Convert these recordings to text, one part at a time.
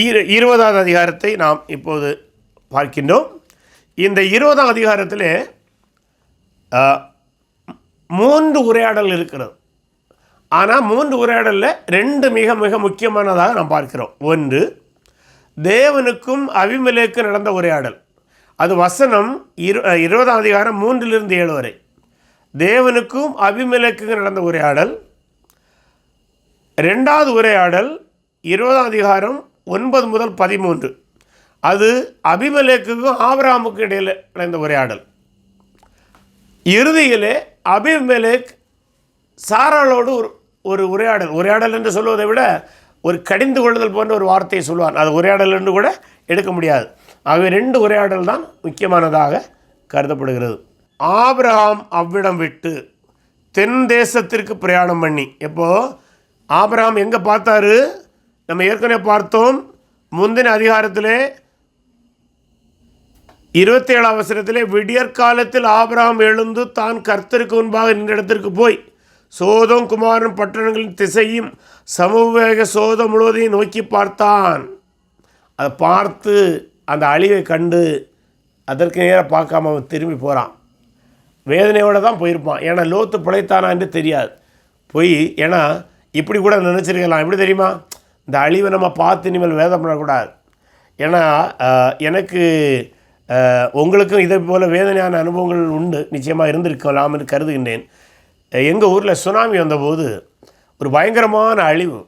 இரு இருபதாவது அதிகாரத்தை நாம் இப்போது பார்க்கின்றோம். இந்த இருபதாம் அதிகாரத்தில் மூன்று உரையாடல் இருக்கிறது. ஆனால் மூன்று உரையாடலில் ரெண்டு மிக மிக முக்கியமானதாக நாம் பார்க்கிறோம். ஒன்று தேவனுக்கும் அபிமலேக்கும் நடந்த உரையாடல். அது வசனம் இரு இருபதாம் அதிகாரம் மூன்றிலிருந்து ஏழு வரை. தேவனுக்கும் அபிமெலேக்குக்கும் நடந்த உரையாடல். ரெண்டாவது உரையாடல் இருபதாம் அதிகாரம் ஒன்பது முதல் பதிமூன்று. அது அபிமலேக்குக்கும் ஆபராமுக்கும் இடையில் நடந்த உரையாடல் இறுதியிலே அபிமலேக் சாராளோடு ஒரு ஒரு உரையாடல் உரையாடல் என்று சொல்வதை விட ஒரு கடிந்து கொள்ளுதல் போன்ற ஒரு வார்த்தையை சொல்லுவான் அது உரையாடல் என்று கூட எடுக்க முடியாது. ஆகவே ரெண்டு உரையாடல் தான் முக்கியமானதாக கருதப்படுகிறது. ஆபிரகாம் அவ்விடம் விட்டு தென் தேசத்திற்கு பிரயாணம் பண்ணி. எப்போது ஆபிரகாம் எங்கே பார்த்தாரு? நம்ம ஏற்கனவே பார்த்தோம் முந்தின அதிகாரத்திலே இருபத்தி ஏழாம் அவசரத்திலே விடியற்காலத்தில் ஆபிரகாம் எழுந்து தான் கர்த்தருக்கு முன்பாக நின்ற இடத்திற்கு போய் சோதம் குமாரன் பட்டணங்களின் திசையும் சமவேக சோதம் முழுவதையும் நோக்கி பார்த்தான். அதை பார்த்து அந்த அழிவை கண்டு அதற்கு நேராக பார்க்காம அவன் திரும்பி போகிறான் வேதனையோடு தான் போயிருப்பான். ஏன்னா லோத்து பிழைத்தானா என்று தெரியாது. போய் ஏன்னா இப்படி கூட நினச்சிருக்கலாம். எப்படி தெரியுமா? இந்த அழிவை நம்ம பார்த்து இனிமேல் வேதம் பண்ணக்கூடாது. ஏன்னா எனக்கு உங்களுக்கும் இதை போல் வேதனையான அனுபவங்கள் உண்டு. நிச்சயமாக இருந்திருக்கலாம் என்று கருதுகின்றேன். எங்கள் ஊரில் சுனாமி வந்தபோது ஒரு பயங்கரமான அழிவு.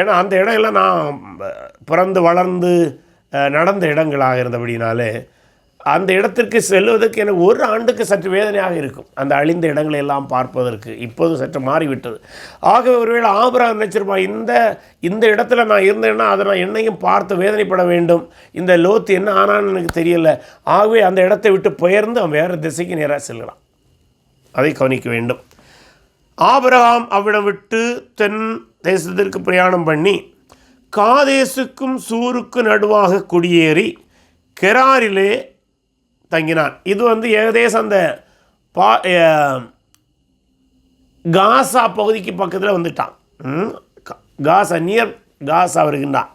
ஏன்னா அந்த இடம் எல்லாம் நான் பிறந்து வளர்ந்து நடந்த இடங்களாக இருந்தபடினாலே அந்த இடத்திற்கு செல்வதற்கு என ஒரு ஆண்டுக்கு சற்று வேதனையாக இருக்கும். அந்த அழிந்த இடங்களை எல்லாம் பார்ப்பதற்கு இப்போதும் சற்று மாறிவிட்டது. ஆகவே ஒருவேளை ஆபரா நினைச்சிருப்பான் இந்த இந்த இடத்துல நான் இருந்தேன்னா அதை நான் என்னையும் பார்த்து வேதனைப்பட வேண்டும். இந்த லோத்து என்ன ஆனான்னு எனக்கு தெரியல. ஆகவே அந்த இடத்தை விட்டு பெயர்ந்து அவன் வேறு திசைக்கு நேராக செல்லலாம் அதை கவனிக்க வேண்டும். ஆபிரகாம் அவ்விடம் விட்டு தென் தேசத்திற்கு பிரயாணம் பண்ணி காதேசுக்கும் சூருக்கும் நடுவாக குடியேறி கெராரிலே தங்கினான். இது வந்து ஏகதேசம் அந்த பா காசா பகுதிக்கு பக்கத்தில் வந்துட்டான். ம், கா- காசா நியர் காசா வருகின்றான்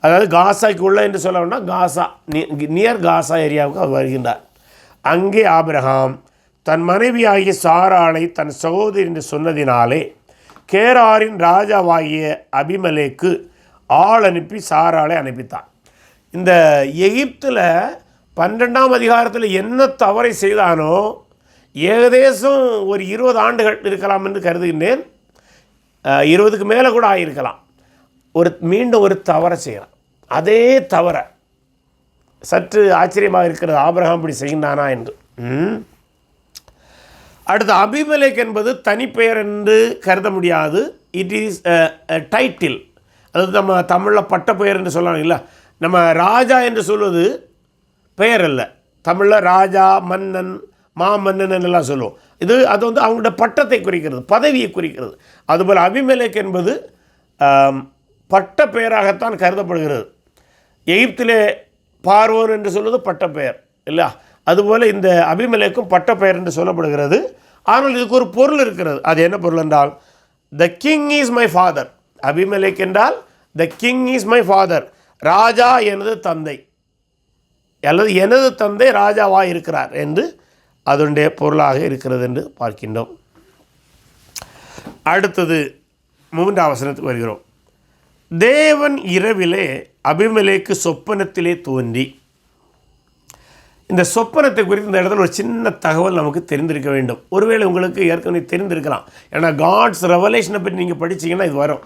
அதாவது காசாக்கு உள்ள என்று சொல்ல வேண்டாம் காசா நி- நியர் காசா ஏரியாவுக்கு அவர் வருகின்றார். அங்கே ஆபிரகாம் தன் மனைவியாகிய சாராளை தன் சகோதரி என்று சொன்னதினாலே கேராரின் ராஜாவாகிய அபிமலேக்கு ஆள் அனுப்பி சாராளை அனுப்பித்தான். இந்த எகிப்தில் பன்னெண்டாம் அதிகாரத்தில் என்ன தவறை செய்தானோ ஏகதேசம் ஒரு இருபது ஆண்டுகள் இருக்கலாம் என்று கருதுகின்றேன். இருபதுக்கு மேலே கூட ஆகியிருக்கலாம் ஒரு மீண்டும் ஒரு தவறை செய்கிறான் அதே தவறை. சற்று ஆச்சரியமாக இருக்கிறது. ஆபிரகாம் இப்படி செய்கின்றானா என்று. ம். அடுத்து அபிமலேக் என்பது தனிப்பெயர் என்று கருத முடியாது. இட் இஸ் டைட்டில் அதாவது நம்ம தமிழில் பட்டப்பெயர் என்று சொல்லலாம் இல்லை நம்ம ராஜா என்று சொல்வது பெயர் அல்ல தமிழில் ராஜா மன்னன் மாமன்னன் எல்லாம் சொல்லுவோம். இது அது வந்து அவங்களோட பட்டத்தை குறிக்கிறது பதவியை குறிக்கிறது. அதுபோல் அபிமலேக் என்பது பட்ட பெயராகத்தான் கருதப்படுகிறது. எகிப்திலே பார்வோன் என்று சொல்வது பட்டப்பெயர் இல்லையா? அதுபோல் இந்த அபிமலேக்கும் பட்டப்பெயர் என்று சொல்லப்படுகிறது. ஆனால் இதுக்கு ஒரு பொருள் இருக்கிறது. அது என்ன பொருள் என்றால் the king is my father Abimelech என்றால் the king is my father ராஜா எனது தந்தை. அல்லது எனது தந்தை ராஜாவாக இருக்கிறார் என்று அதனுடைய பொருளாக இருக்கிறது என்று பார்க்கின்றோம். அடுத்தது மூன்றாம் வசனத்துக்கு வருகிறோம். தேவன் இரவிலே அபிமலேக்கு சொப்பனத்திலே தோன்றி. இந்த சொப்பனத்தை குறித்து இந்த இடத்துல ஒரு சின்ன தகவல் நமக்கு தெரிந்திருக்க வேண்டும். ஒருவேளை உங்களுக்கு ஏற்கனவே தெரிந்திருக்கலாம். ஏன்னா காட்ஸ் ரெவலேஷனை பற்றி நீங்கள் படித்தீங்கன்னா இது வரும்.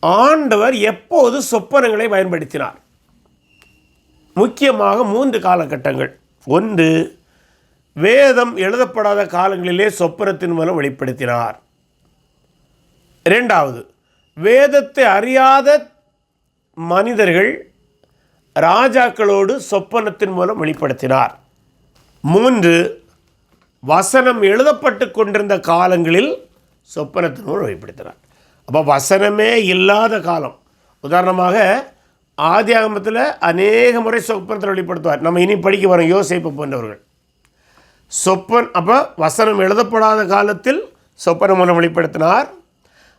ஆண்டவர் எப்போது சொப்பனங்களை பயன்படுத்தினார்? முக்கியமாக மூன்று காலகட்டங்கள். ஒன்று வேதம் எழுதப்படாத காலங்களிலே சொப்பனத்தின் மூலம் வெளிப்படுத்தினார். இரண்டாவது வேதத்தை அறியாத மனிதர்கள் ராஜாக்களோடு சொப்பனத்தின் மூலம் வெளிப்படுத்தினார். மூன்று வசனம் எழுதப்பட்டு கொண்டிருந்த காலங்களில் சொப்பனத்தின் மூலம் வெளிப்படுத்தினார். அப்போ வசனமே இல்லாத காலம். உதாரணமாக ஆதி ஆகமத்தில் அநேக முறை சொப்பனத்தில் வெளிப்படுத்துவார். நம்ம இனி படிக்க வரோம் யோசிப்பு போன்றவர்கள். சொப்பன் அப்போ வசனம் எழுதப்படாத காலத்தில் சொப்பனம் மூலம் வெளிப்படுத்தினார்.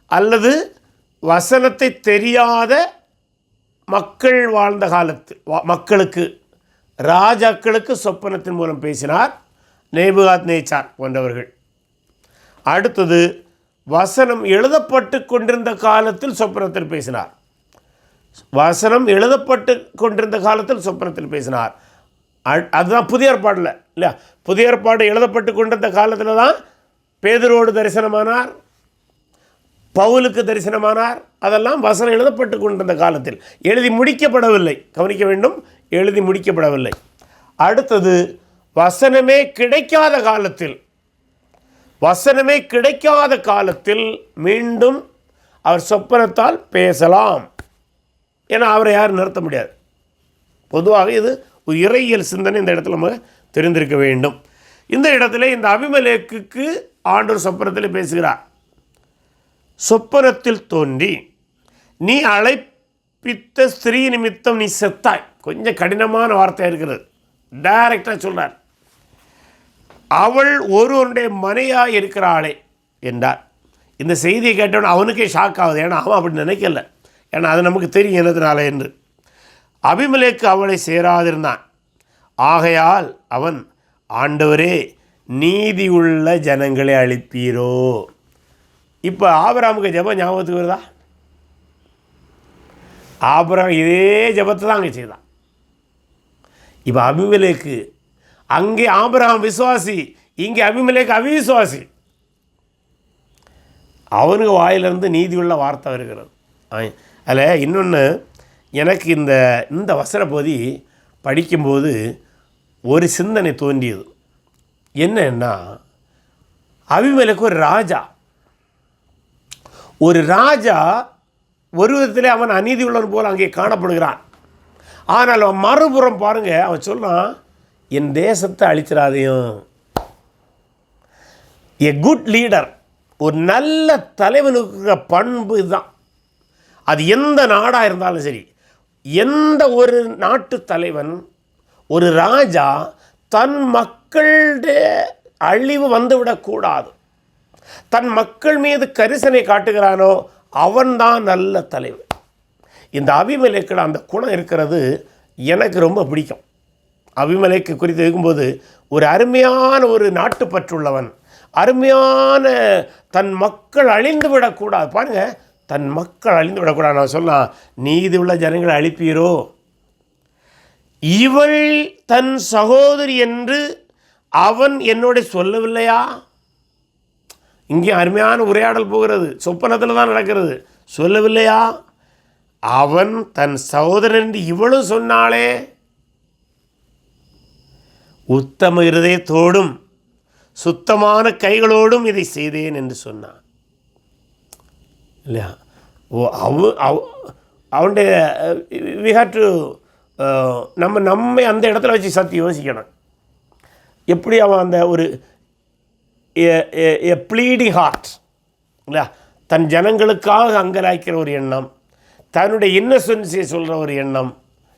அல்லது வசனத்தை தெரியாத மக்கள் வாழ்ந்த காலத்தில் வா- மக்களுக்கு ராஜாக்களுக்கு சொப்பனத்தின் மூலம் பேசினார் நேபுகாத் நேச்சார் போன்றவர்கள். அடுத்தது வசனம் எழுதப்பட்டு கொண்டிருந்த காலத்தில் சொப்பனத்தில் பேசினார். வசனம் எழுதப்பட்டு கொண்டிருந்த காலத்தில் சொப்பனத்தில் பேசினார். அ- அதுதான் புதிய ஏற்பாடில் இல்லையா? புதிய ஏற்பாடு எழுதப்பட்டு கொண்டிருந்த காலத்தில் தான் பேதுரோடு தரிசனமானார் பவுலுக்கு தரிசனமானார். அதெல்லாம் வசனம் எழுதப்பட்டு கொண்டிருந்த காலத்தில். எழுதி முடிக்கப்படவில்லை. கவனிக்க வேண்டும் எழுதி முடிக்கப்படவில்லை. அடுத்தது வசனமே கிடைக்காத காலத்தில் வசனமே கிடைக்காத காலத்தில் மீண்டும் அவர் சொப்பனத்தால் பேசலாம். ஏன்னா அவரை யாரும் நிறுத்த முடியாது. பொதுவாக இது ஒரு இறையியல் சிந்தனை இந்த இடத்துல நம்ம தெரிந்திருக்க வேண்டும். இந்த இடத்துல இந்த அபிமலேக்குக்கு ஆண்டூர் சொப்பனத்தில் பேசுகிறார். சொப்பனத்தில் தோன்றி நீ அழைப்பித்த ஸ்திரீ நிமித்தம் நீ செத்தாய். கொஞ்சம் கடினமான வார்த்தை இருக்கிறது. டைரக்டாக சொல்கிறார் அவள் ஒருவனுடைய மனையாக இருக்கிறாளே என்றார். இந்த செய்தியை கேட்டவன் அவனுக்கே ஷாக் ஆகுது. ஏன்னா அவன் அப்படி நினைக்கல. ஏன்னா அது நமக்கு தெரியும் என்னதுனால என்று. அபிமலேக்கு அவளை சேராதிருந்தான். ஆகையால் அவன் ஆண்டவரே நீதியுள்ள ஜனங்களை அழிப்பீரோ. இப்போ ஆபராமுக்கு ஜெபம் ஞாபகத்துக்கு வருதா? ஆபராம் இதே ஜபத்தை தான் அங்கே செய்தான். இப்போ அபிமலேக்கு அங்கே ஆபராம் விசுவாசி இங்கே அபிமலேக்கு அவிசுவாசி. அவனுக்கு வாயிலிருந்து நீதியுள்ள வார்த்தை வருகிறது. அதில் இன்னொன்று எனக்கு இந்த இந்த வசனப்பகுதி படிக்கும்போது ஒரு சிந்தனை தோன்றியது. என்னன்னா அபிமேலுக்கு ஒரு ராஜா. ஒரு ராஜா ஒரு விதத்தில் அவன் அநீதி உள்ளவன் போல் அங்கே காணப்படுகிறான். ஆனால் அவன் மறுபுறம் பாருங்கள் அவன் சொல்கிறான் என் தேசத்தை அழிச்சிடாதையும். எ குட் லீடர் ஒரு நல்ல தலைவனுக்கு பண்பு இதுதான் அது எந்த நாடாக இருந்தாலும் சரி எந்த ஒரு நாட்டு தலைவன் ஒரு ராஜா தன் மக்களுடைய அழிவு வந்துவிடக்கூடாது தன் மக்கள் மீது கரிசனை காட்டுகிறானோ அவன்தான் நல்ல தலைவன். இந்த அபிமலைக்கில் அந்த குணம் இருக்கிறது எனக்கு ரொம்ப பிடிக்கும். அபிமலைக்கு குறித்து இருக்கும்போது ஒரு அருமையான ஒரு நாட்டுப்பற்றுள்ளவன் அருமையான தன் மக்கள் அழிந்து விடக்கூடாது பாருங்கள் தன் மக்கள் அழிந்து விடக்கூடாது நான் சொல்லலாம் நீதி உள்ள ஜனங்களை அழிப்பீரோ? இவள் தன் சகோதரி என்று அவன் என்னோட சொல்லவில்லையா? இங்கே அருமையான உரையாடல் போகிறது. சொப்பனத்தில் தான் நடக்கிறது. சொல்லவில்லையா? அவன் தன் சகோதரன் என்று இவளும் சொன்னாளே. உத்தம இருதயத்தோடும் சுத்தமான கைகளோடும் இதை செய்தேன் என்று சொன்னான். இல்லையா? ஓ அவ அவ அவனுடைய வி ஹேட் டு நம்ம நம்மை அந்த இடத்துல வச்சு சத்தி யோசிக்கணும். எப்படி அவன் அந்த ஒரு எ ப்ளீடிங் ஹார்ட் இல்லையா? தன் ஜனங்களுக்காக அங்கலாய்க்கிற ஒரு எண்ணம் தன்னுடைய இன்னசென்ஸை சொல்கிற ஒரு எண்ணம்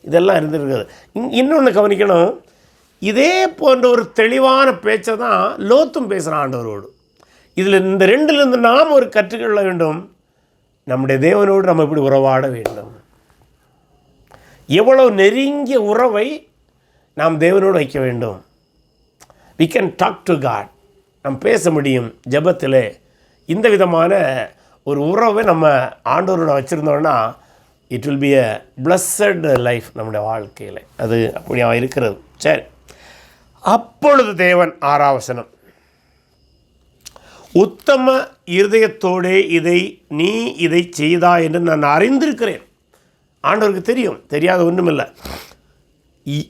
இதெல்லாம் இருந்திருக்குது. இன் இன்னொன்று கவனிக்கணும் இதே போன்ற ஒரு தெளிவான பேச்சை தான் லோத்தும் பேசுகிறான் ஆண்டவரோடு. இதில் இந்த ரெண்டுலேருந்து நாம் ஒரு கற்றுக்கொள்ள வேண்டும். நம்முடைய தேவனோடு நம்ம இப்படி உறவாட வேண்டும். எவ்வளோ நெருங்கிய உறவை நாம் தேவனோடு வைக்க வேண்டும். We can talk to God நாம் பேச முடியும் ஜெபத்தில். இந்த விதமான ஒரு உறவை நம்ம ஆண்டோரோட வச்சுருந்தோம்னா it will be a blessed life நம்முடைய வாழ்க்கையில். அது அப்படியாக இருக்கிறது. சரி. அப்பொழுது தேவன் ஆறாவசனம். உத்தம இருதயத்தோடே இதை நீ இதை செய்தா என்று நான் அறிந்திருக்கிறேன். ஆண்டவருக்கு தெரியும். தெரியாத ஒன்றுமில்லை.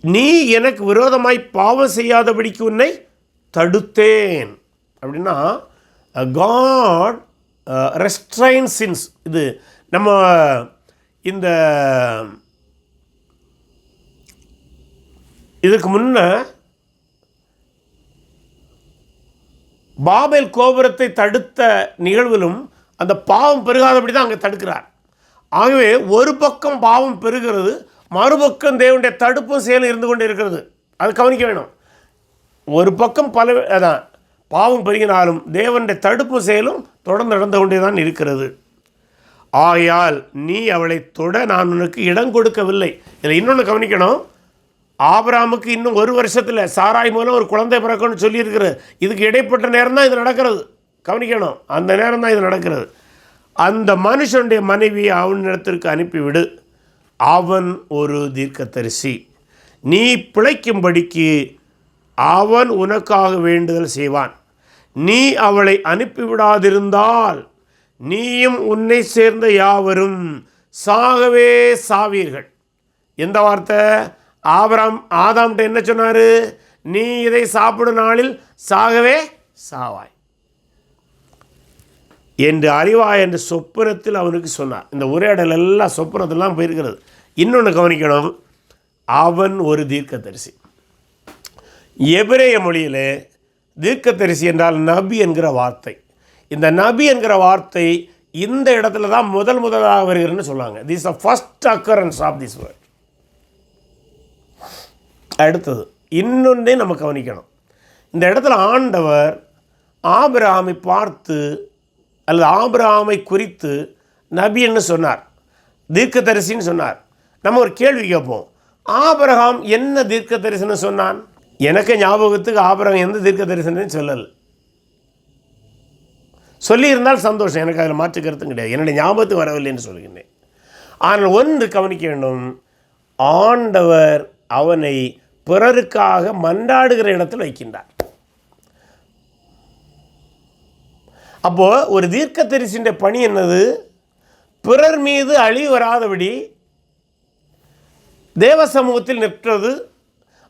நீ எனக்கு விரோதமாய் பாவம் செய்யாதபடிக்கு உன்னை தடுத்தேன். அப்படின்னா காட் ரெஸ்ட்ரைன் சின்ஸ் இது நம்ம இந்த இதுக்கு முன்னே பாபேல் கோபுரத்தை தடுத்த நிகழ்விலும் அந்த பாவம் பெருகாதபடி தான் அங்கே தடுக்கிறார். ஆகவே ஒரு பக்கம் பாவம் பெருகிறது மறுபக்கம் தேவனுடைய தடுப்பும் செயலும் இருந்து கொண்டு இருக்கிறது. அது கவனிக்க வேணும். ஒரு பக்கம் பல அதான் பாவம் பெருகினாலும் தேவனுடைய தடுப்பு செயலும் தொடர்ந்து நடந்து கொண்டே தான் இருக்கிறது. ஆகையால் நீ அவளை தொட நான் உனக்கு இடம் கொடுக்கவில்லை. இதில் இன்னொன்று கவனிக்கணும். ஆபராமுக்கு இன்னும் ஒரு வருஷத்தில் சாராய் மூலம் ஒரு குழந்தை பிறக்கணும்னு சொல்லியிருக்கிறது. இதுக்கு இடைப்பட்ட நேரம் தான் இது நடக்கிறது. கவனிக்கணும். அந்த நேரம் தான் இது நடக்கிறது. அந்த மனுஷனுடைய மனைவியை அவனிடத்திற்கு அனுப்பிவிடு. அவன் ஒரு தீர்க்கத்தரிசி நீ பிழைக்கும்படிக்கு அவன் உனக்காக வேண்டுதல் செய்வான். நீ அவளை அனுப்பிவிடாதிருந்தால் நீயும் உன்னை சேர்ந்த யாவரும் சாகவே சாவீர்கள். எந்த வார்த்தை? ஆபராம் ஆதாம்கிட்ட என்ன சொன்னார்? நீ இதை சாப்பிடும் நாளில் சாகவே சாவாய். என்று அறிவாய் என்று சொப்பனத்தில் அவனுக்கு சொன்னார். இந்த உரையாடல் எல்லாம் சொப்பனத்திலாம் போயிருக்கிறது. இன்னொன்று கவனிக்கணும். அவன் ஒரு தீர்க்கதரிசி. எபிரேய மொழியில் தீர்க்கதரிசி என்றால் நபி என்கிற வார்த்தை. இந்த நபி என்கிற வார்த்தை இந்த இடத்துல தான் முதல் முதலாக வருகிறதுன்னு சொல்லுவாங்க. This a first occurrence of this word அடுத்தது. இன்னொன்றே நம்ம கவனிக்கணும். இந்த இடத்துல ஆண்டவர் ஆபிரகாமை பார்த்து அல்லது ஆபிரகாமை குறித்து நபின்னு சொன்னார்? தீர்க்கதரிசின்னு சொன்னார். நம்ம ஒரு கேள்வி கேட்போம். ஆபரகாம் என்ன தீர்க்க தரிசனம் சொன்னான்? எனக்கு ஞாபகத்துக்கு ஆபரகம் எந்த தீர்க்க தரிசனம் சொல்லலை. சொல்லியிருந்தால் சந்தோஷம். எனக்கு அதில் மாற்று கருத்தும் கிடையாது. என்னுடைய ஞாபகத்துக்கு வரவில்லைன்னு சொல்கின்றேன் ஆனால் ஒன்று கவனிக்க வேண்டும். ஆண்டவர் அவனை பிறருக்காக மன்றாடுகிற இடத்தில் வைக்கின்றார். அப்போது ஒரு தீர்க்கதரிசின்ற பணி என்னது? பிறர் மீது அழிவு வராதபடி தேவ சமூகத்தில் நிற்றது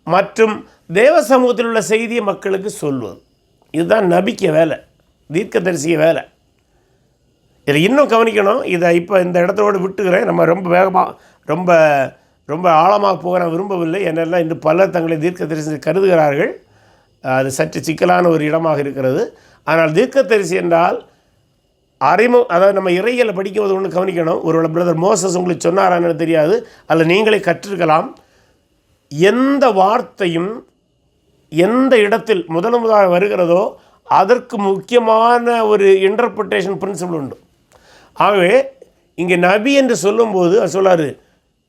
மற்றும் தேவ சமூகத்தில் உள்ள செய்தியை மக்களுக்கு சொல்வது. இதுதான் நபிக்க வேலை தீர்க்கதரிசிய வேலை. இதில் இன்னும் கவனிக்கணும். இதை இப்போ இந்த இடத்தோடு விட்டுக்கிறேன். நம்ம ரொம்ப வேகமாக ரொம்ப ரொம்ப ஆழமாக போக நான் விரும்பவில்லை. என்னெல்லாம் இன்று பலர் தங்களை தீர்க்க தரிசி கருதுகிறார்கள் அது சற்று சிக்கலான ஒரு இடமாக இருக்கிறது. ஆனால் தீர்க்கதரிசி என்றால் அறிமுக அதாவது நம்ம இறைகளை படிக்கும்போது ஒன்று கவனிக்கணும். ஒருவேளை பிரதர் மோசஸ் உங்களுக்கு சொன்னாரான்னு தெரியாது. அதில் நீங்களே கற்றிருக்கலாம். எந்த வார்த்தையும் எந்த இடத்தில் முதல் முதலாக வருகிறதோ அதற்கு முக்கியமான ஒரு இன்டர்பிரிட்டேஷன் பிரின்சிபல் உண்டு. ஆகவே இங்கே நபி என்று சொல்லும்போது அவர் சொல்லார்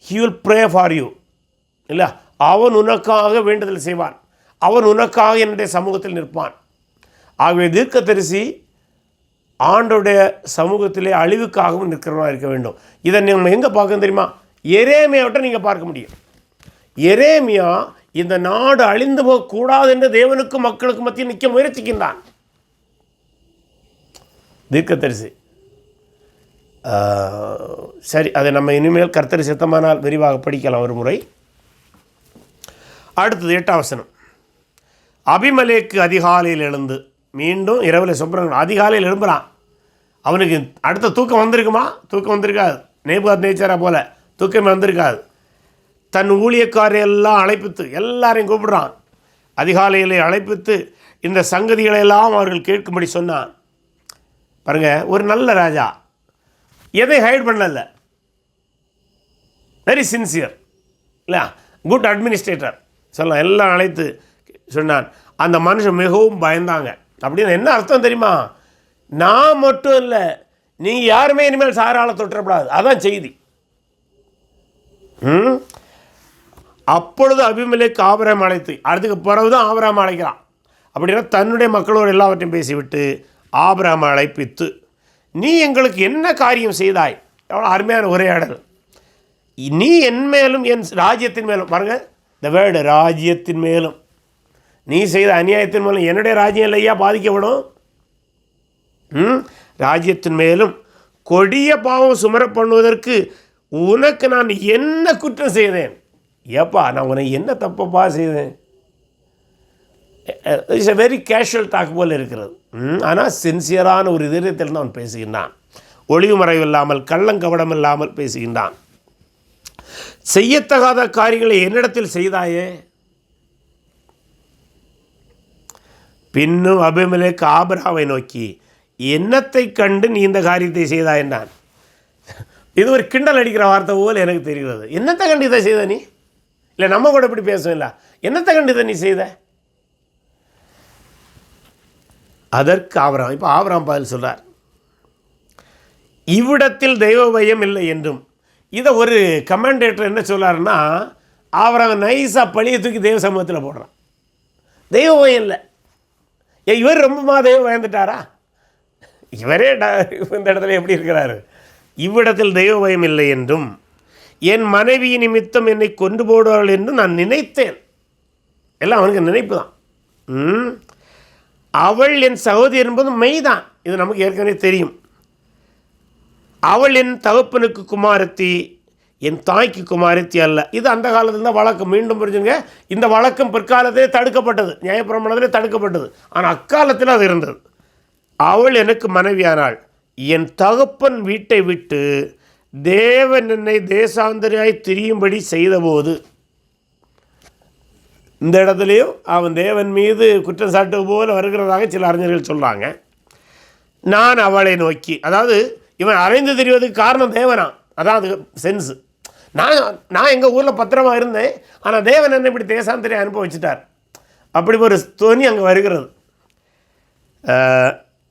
he will pray for you இல்லை அவன் உனக்காக வேண்டுதல் செய்வான். அவன் உனக்காக என்னுடைய சமூகத்தில் நிற்பான். ஆகவே தீர்க்கதரிசி ஆண்டுடைய சமூகத்திலே அழிவுக்காகவும் நிற்கிறவனாக இருக்க வேண்டும். இதை நம்ம எங்கே பார்க்க தெரியுமா? எரேமியாவிட்ட நீங்கள் பார்க்க முடியும். எரேமியா இந்த நாடு அழிந்து போகக்கூடாது என்று தேவனுக்கும் மக்களுக்கும் மத்தியில் நிற்க முயற்சிக்கின்றான். தீர்க்கதரிசி சரி அதை நம்ம இனிமேல் கர்த்தர் சித்தமானால் விரிவாக படிக்கலாம் ஒரு முறை. அடுத்தது எட்டாவசனம் அபிமலேக்கு அதிகாலையில் எழுந்து மீண்டும் இரவில் சுப்பிரமணியம் அதிகாலையில் எழும்புறான். அவனுக்கு அடுத்த தூக்கம் வந்திருக்குமா? தூக்கம் வந்திருக்காது. நேபாத் நேச்சரா போல தூக்கம் வந்திருக்காது. தன் ஊழியக்காரை எல்லாம் அழைப்பித்து எல்லாரையும் கூப்பிடுறான். அதிகாலையிலே அழைப்பித்து இந்த சங்கதிகளை எல்லாம் அவர்கள் கேட்கும்படி சொன்னான். பாருங்க ஒரு நல்ல ராஜா. எதையும் ஹைட் பண்ணல. வெரி சின்சியர் இல்லையா? குட் அட்மினிஸ்ட்ரேட்டர் சொல்லலாம் எல்லாம் அழைத்து சொன்னான். அந்த மனுஷன் மிகவும் பயந்தாங்க. அப்படின்னு என்ன அர்த்தம் தெரியுமா? நான் மட்டும் இல்லை நீங்கள் யாருமே இனிமேல் சாரால் தொற்றப்படாது. அதான் செய்தி. ம்? அப்பொழுது அபிமலேக்கு ஆபராம் அழைத்து அதுக்கு பிறகு தான் ஆபரம் அழைக்கிறான். அப்படின்னா தன்னுடைய மக்களோடு எல்லாவற்றையும் பேசிவிட்டு ஆபரம் அழைப்பித்து நீ எங்களுக்கு என்ன காரியம் செய்தாய்? எவ்வளோ அருமையான உரையாடல். நீ என் மேலும் என் ராஜ்யத்தின் மேலும் பாருங்க இந்த வேர்டு ராஜ்யத்தின் மேலும். நீ செய்த அநியாயத்தின் மேலும் என்னுடைய ராஜ்யம் இல்லையா? பாதிக்கப்படும். ம்? ராஜ்யத்தின் மேலும். கொடிய பாவம் சுமர பண்ணுவதற்கு உனக்கு நான் என்ன குற்றம் செய்தேன்? ஏப்பா நான் உனக்கு என்ன தப்பப்பா செய்தேன்? It's a very casual talk போல் இருக்கிறது. ஆனால் சின்சியரான ஒரு இதயத்தில் அவன் பேசுகின்றான். ஒளிவு மறைவு இல்லாமல் கள்ளங்கவடம் இல்லாமல் பேசுகின்றான். செய்யத்தகாத காரியங்களை என்னிடத்தில் செய்தாயே? பின்னும் அபிமலேக்கு ஆபராவை நோக்கி என்னத்தை கண்டு நீ இந்த காரியத்தை செய்தாய் என்றான். இது ஒரு கிண்டல் அடிக்கிற வார்த்தை போல் எனக்கு தெரிகிறது. என்னத்தை கண்டு இதை செய்த நீ? இல்லை நம்ம கூட இப்படி பேசுவோம் இல்லை. என்னத்தை கண்டு இதை நீ செய்த? அதற்கு ஆவராம் இப்போ ஆவராம் பதில் சொல்கிறார் இவ்விடத்தில் தெய்வ பயம் இல்லை என்றும். இதை ஒரு கமெண்டேட்டர் என்ன சொல்கிறாருன்னா அவர் நைஸாக பழியை தூக்கி தெய்வ சமூகத்தில் போடுறான். தெய்வ பயம் இல்லை. ஏ இவர் ரொம்பமா தெய்வம் பயந்துட்டாரா இவரே இந்த இடத்துல எப்படி இருக்கிறாரு? இவ்விடத்தில் தெய்வ பயம் இல்லை என்றும் என் மனைவி நிமித்தம் என்னை கொண்டு போடுவார்கள் என்று நான் நினைத்தேன். எல்லாம் அவனுக்கு நினைப்பு தான். ம். அவள் என் சகோதரி என்பது மெய்தான். இது நமக்கு ஏற்கனவே தெரியும். அவள் என் தகப்பனுக்கு குமாரத்தி என் தாய்க்கு குமாரத்தி அல்ல. இது அந்த காலத்தில் தான் வழக்கம். மீண்டும் புரிஞ்சுங்க. இந்த வழக்கம் பிற்காலத்திலே தடுக்கப்பட்டது. நியாயப்பிரமாணத்திலே தடுக்கப்பட்டது. ஆனால் அக்காலத்தில் அது இருந்தது. அவள் எனக்கு மனைவியானாள். என் தகப்பன் வீட்டை விட்டு தேவன் என்னை தேசாந்தரியாய் திரியும்படி செய்தபோது இந்த இடத்துலையும் அவன் தேவன் மீது குற்றம் சாட்டு போல வருகிறதாக சில அறிஞர்கள் சொல்கிறாங்க நான் அவளை நோக்கி அதாவது இவன் அலைந்து தெரிவதுக்கு காரணம் தேவனா? அதான் அது சென்ஸு நான் நான் எங்கள் ஊரில் பத்திரமா இருந்தேன் ஆனால் தேவன் என்னை இப்படி தேசாந்திரி அனுபவிச்சிட்டார். அப்படி ஒரு துணி அங்கே வருகிறது.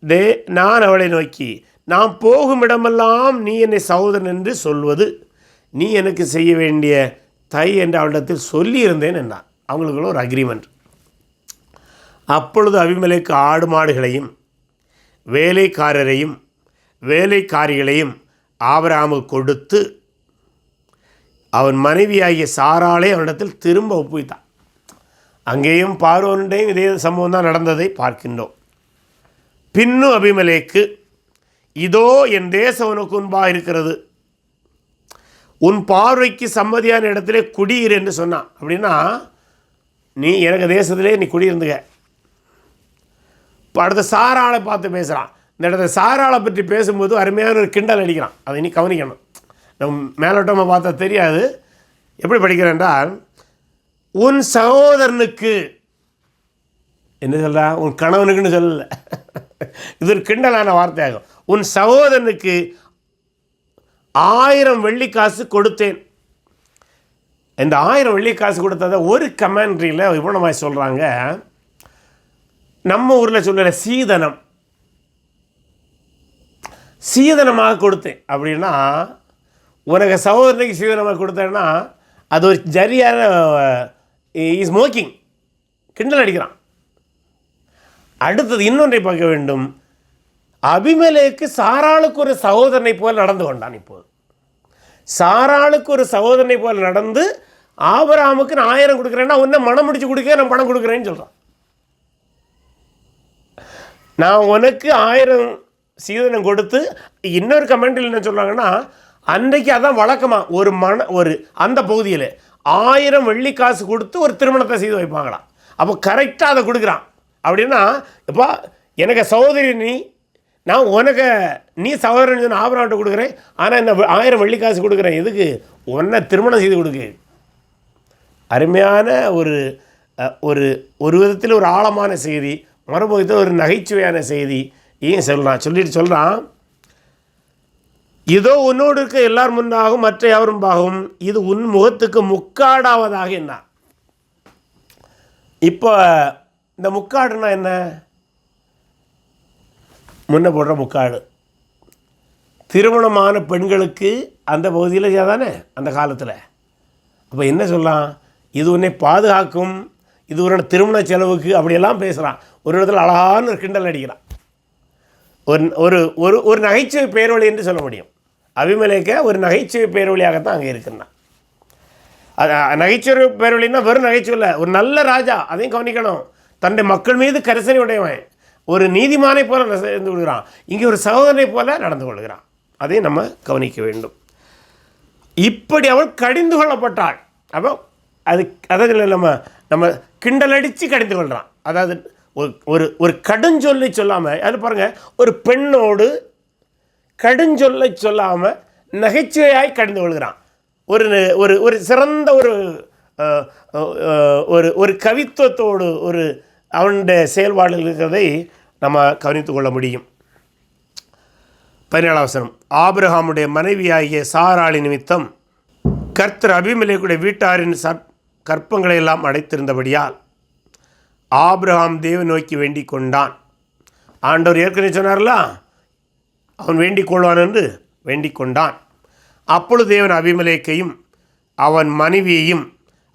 தே நான் அவளை நோக்கி நான் போகும் இடமெல்லாம் நீ என்னை சகோதரன் என்று சொல்வது நீ எனக்கு செய்ய வேண்டிய தை என்று அவளிடத்தில் சொல்லியிருந்தேன் என்றான் அவங்களுக்குள்ள ஒரு அக்ரிமெண்ட் அப்பொழுது அபிமலைக்கு ஆடு மாடுகளையும் வேலைக்காரரையும் வேலைக்காரிகளையும் ஆபராமுக்கு கொடுத்து அவன் மனைவியாகிய சாராளை அவனிடத்தில் திரும்ப ஒப்புவித்தான். அங்கேயும் பார்வோனுடையும் இதே சம்பவம் தான் நடந்ததை பார்க்கின்றோம். பின்னும் அபிமலேக்கு இதோ என் தேசம் உனக்கு இருக்கிறது. உன் பார்வைக்கு சம்மதியான இடத்திலே குடியிரு என்று சொன்னான். அப்படின்னா நீ எனக்கு தேசத்திலே நீ குடியிருந்துக இப்போ அடுத்த சாராளை பார்த்து பேசுகிறான் இந்த இடத்துல சாராளை பற்றி பேசும்போது அருமையான ஒரு கிண்டல் அடிக்கிறான். அதை நீ கவனிக்கணும். நம்ம மேலோட்டமாக பார்த்தா தெரியாது. எப்படி படிக்கிறேன் என்றால் உன் சகோதரனுக்கு என்ன சொல்கிறா உன் கணவனுக்குன்னு சொல்லல. இது ஒரு கிண்டலான வார்த்தையாகும். உன் சகோதரனுக்கு ஆயிரம் வெள்ளிக்காசு கொடுத்தேன். இந்த ஆயிரம் வெள்ளி காசு கொடுத்ததை ஒரு கமெண்ட்ரியில் இவ்வளோமாய் சொல்கிறாங்க நம்ம ஊரில் சொல்லுற சீதனம். சீதனமாக கொடுத்தேன் அப்படின்னா உனக்கு சகோதரனுக்கு சீதனமாக கொடுத்தேன்னா அது ஒரு ஜரியான இஸ் மோக்கிங் கிண்டல் அடிக்கிறான். அடுத்தது இன்னொன்றை பார்க்க வேண்டும். அபிமலேக்கு சாராளுக்கு ஒரு சகோதரனை போல் நடந்து கொண்டான் இப்போது. சாராளுக்கு ஒரு சகோதரனை போல் நடந்து ஆபராமுக்கு நான் ஆயிரம் கொடுக்குறேன்னா உன்ன மனம் முடிச்சு கொடுக்க நான் பணம் கொடுக்குறேன்னு சொல்கிறான் நான் உனக்கு ஆயிரம் சீதனம் கொடுத்து இன்னொரு கமெண்டில் என்ன சொல்கிறாங்கன்னா அன்றைக்கு அதான் வழக்கமாக ஒரு மன ஒரு அந்த பகுதியில் ஆயிரம் வெள்ளி காசு கொடுத்து ஒரு திருமணத்தை செய்து வைப்பாங்களாம். அப்போ கரெக்டாக அதை கொடுக்குறான். அப்படின்னா இப்போ எனக்கு சகோதரி நீ நான் உனக்கு நீ சகோதரன் சொன்ன ஆபராட்ட கொடுக்குறேன் ஆனால் இந்த ஆயிரம் வெள்ளி காசு கொடுக்குறேன் எதுக்கு? உன்னை திருமணம் செய்து கொடுக்கு. அருமையான ஒரு ஒரு ஒரு விதத்தில் ஒரு ஆழமான செய்தி மறுபக்கத்தில் ஒரு நகைச்சுவையான செய்தி. ஏன் சொல்லலாம் சொல்லிட்டு சொல்கிறான் இதோ உன்னோடு இருக்க எல்லார் முன்னாகும் மற்ற யாவரும் பாகும் இது உன் முகத்துக்கு முக்காடாவதாக என்ன இப்போ இந்த முக்காடுனா என்ன? முன்ன போடுற முக்காடு. திருமணமான பெண்களுக்கு அந்த பகுதியில் தானே அந்த காலத்தில். அப்போ என்ன சொல்லலாம் இது உன்னை பாதுகாக்கும் இது ஒரு திருமண செலவுக்கு அப்படியெல்லாம் பேசுகிறான் ஒரு இடத்துல அழகான ஒரு கிண்டல் அடிக்கிறான். ஒரு ஒரு ஒரு ஒரு நகைச்சுவை பேரொழி என்று சொல்ல முடியும். அபிமலைக்க ஒரு நகைச்சுவை பேரொழியாகத்தான் அங்கே இருக்குன்னா அது நகைச்சுவை பேரொழின்னா வெறும் நகைச்சுவை இல்லை. ஒரு நல்ல ராஜா அதையும் கவனிக்கணும். தன்னுடைய மக்கள் மீது கரிசனை உடையவன். ஒரு நீதிமானை போல நடந்து கொள்கிறான். இங்கே ஒரு சகோதரனை போல நடந்து கொள்கிறான். அதையும் நம்ம கவனிக்க வேண்டும். இப்படி அவள் கடிந்து கொள்ளப்பட்டாள். அப்போ அது அதாவது நம்ம நம்ம கிண்டல் அடித்து கடிந்து கொள்கிறான் அதாவது ஒரு ஒரு ஒரு கடுஞ்சொல்லை சொல்லாமல் அது பாருங்கள் ஒரு பெண்ணோடு கடுஞ்சொல்லை சொல்லாமல் நகைச்சுவையாய் கடிந்து கொள்கிறான். ஒரு ஒரு ஒரு சிறந்த ஒரு ஒரு ஒரு கவித்துவத்தோடு ஒரு அவனுடைய செயல்பாடுகள் இருக்கிறதை நம்ம கவனித்து கொள்ள முடியும். பதினேழாம் வசனம். ஆபிரஹாமுடைய மனைவியாகிய சாராளி நிமித்தம் கர்த்தர் அபிமலேக்குடைய வீட்டாரின் சற் கற்பங்களை எல்லாம் அடைத்திருந்தபடியால் ஆப்ரஹாம் தேவ நோக்கி வேண்டிக் கொண்டான். ஆண்டவர் ஏற்கனவே சொன்னார்ல அவன் வேண்டிக் கொள்வான் என்று வேண்டிக் கொண்டான். அப்பொழுது தேவன் அபிமலேக்கையும் அவன் மனைவியையும்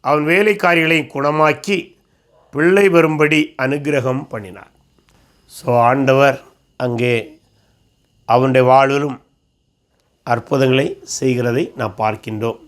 அவன் வேலைக்காரிகளையும் குணமாக்கி பிள்ளை வரும்படி அனுக்கிரகம் பண்ணினார். ஸோ ஆண்டவர் அங்கே அவனுடைய வாழ்விலும் அற்புதங்களை செய்கிறதை நாம் பார்க்கின்றோம்.